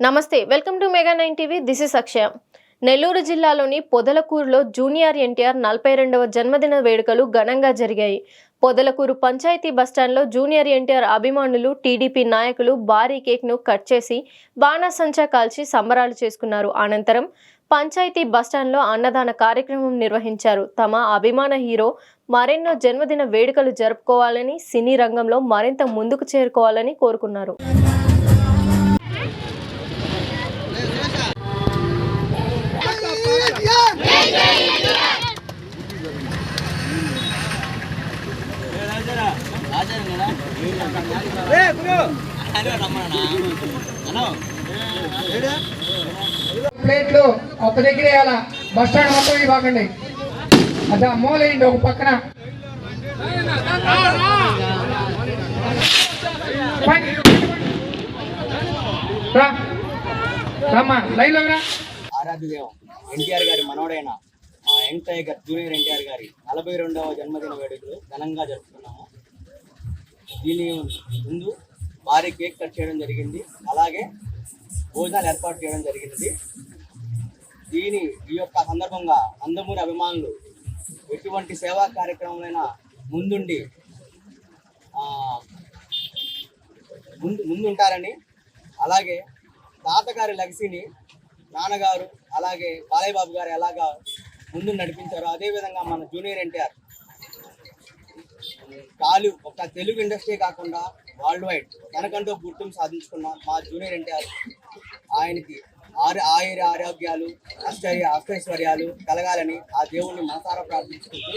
నమస్తే welcome to Mega nine TV. This is Akshaya. Nellore జిల్లాలోని పొదలకూరులో జూనియర్ ఎన్టీఆర్ నలభై రెండవ జన్మదిన వేడుకలు ఘనంగా జరిగాయి. పొదలకూరు పంచాయతీ బస్టాండ్లో జూనియర్ ఎన్టీఆర్ అభిమానులు టీడీపీ నాయకులు భారీ కేక్ను కట్ చేసి బాణాసంచా కాల్చి సంబరాలు చేసుకున్నారు. అనంతరం పంచాయతీ బస్టాండ్లో అన్నదాన కార్యక్రమం నిర్వహించారు. తమ అభిమాన హీరో మరెన్నో జన్మదిన వేడుకలు జరుపుకోవాలని సినీ రంగంలో మరింత ముందుకు చేరుకోవాలని కోరుకున్నారు. ప్లేట్లు ఒక దగ్గర వేయాలా బస్ స్టాండ్ మొత్తం ఇవ్వకండి అదే అమ్మోలేయండి ఒక పక్కన. పైకి. రా. రా ఆరాధ్యదేవం ఎన్టీఆర్ గారి మనవడైన యంగ్ టైగర్ జూనియర్ ఎన్టీఆర్ గారి నలభై రెండవ జన్మదిన వేడుకలు ఘనంగా జరుపుకున్నాం. దీని ముందు భారీ కేక్ కట్ చేయడం జరిగింది. అలాగే భోజనాలు ఏర్పాటు చేయడం జరిగింది. దీని ఈ యొక్క సందర్భంగా నందమూరి అభిమానులు ఎటువంటి సేవా కార్యక్రమాలైనా ముందుండి ముందు ముందుంటారని అలాగే తాతగారి లగ్సీని నాన్నగారు అలాగే బాలయ్య బాబు గారు ఎలాగా ముందు నడిపించారో అదే విధంగా మన జూనియర్ ఎన్టీఆర్ కాలు ఒక తెలుగు ఇండస్ట్రీ కాకుండా వరల్డ్ వైడ్ తనకంటూ గుర్తింపు సాధించుకున్న మా జూనియర్ ఎన్టీఆర్ ఆయనకి ఆరు ఆయుర ఆరోగ్యాలు అశ్చర్య అష్టైశ్వర్యాలు కలగాలని ఆ దేవుణ్ణి మనసారా ప్రార్థించుకుంటూ